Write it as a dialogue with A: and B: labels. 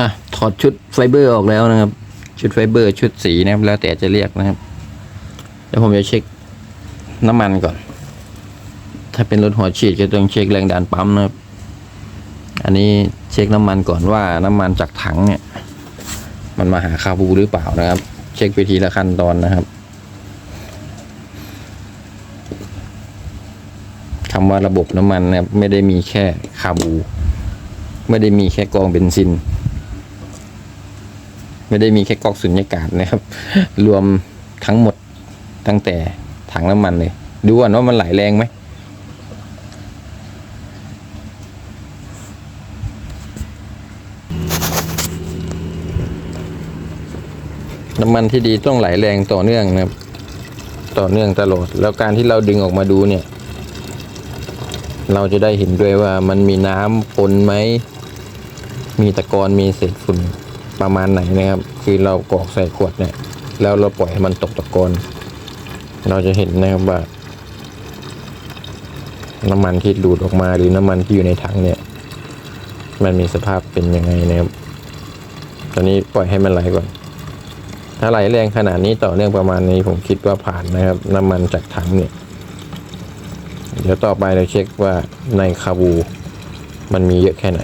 A: อะถอดชุดไฟเบอร์ออกแล้วนะครับ ชุดไฟเบอร์ชุดสีนะครับ แล้วแต่จะเรียกนะครับเดี๋ยวผมจะเช็คน้ำมันก่อน ถ้าเป็นรถหัวฉีดก็ต้องเช็คแรงดันปั๊มนะครับ อันนี้เช็คน้ำมันก่อนว่าน้ำมันจากถังเนี่ย มันมาหาคาบูหรือเปล่านะครับ เช็คไปทีละขั้นตอนนะครับคำว่าระบบน้ำมันนะครับไม่ได้มีแค่คาบู ไม่ได้มีแค่กองเบนซิน ไม่ได้มีแค่ก๊อกสุญญากาศนะครับ รวมทั้งหมดตั้งแต่ถังน้ำมันเลย ดูก่อนว่ามันไหลแรงไหมน้ำมันที่ดีต้องไหลแรงต่อเนื่องนะครับ ต่อเนื่องตลอด แล้วการที่เราดึงออกมาดูเนี่ย เราจะได้เห็นด้วยว่ามันมีน้ำปนไหม มีตะกอนมีเศษฝุ่น ประมาณไหนนะครับ คือเรากรอกใส่ขวดเนี่ย แล้วเราปล่อยให้มันตกตะกอนเราจะเห็นนะครับว่า น้ำมันที่ดูดออกมาหรือน้ำมันที่อยู่ในถังเนี่ย มันมีสภาพเป็นยังไงนะครับ ตอนนี้ปล่อยให้มันไหลก่อน ถ้าไหลแรงขนาดนี้ต่อเนื่องประมาณนี้ผมคิดว่าผ่านนะครับ น้ำมันจากถังเนี่ย เดี๋ยวต่อไปเราเช็คว่าในคาบูมันมีเยอะแค่ไหน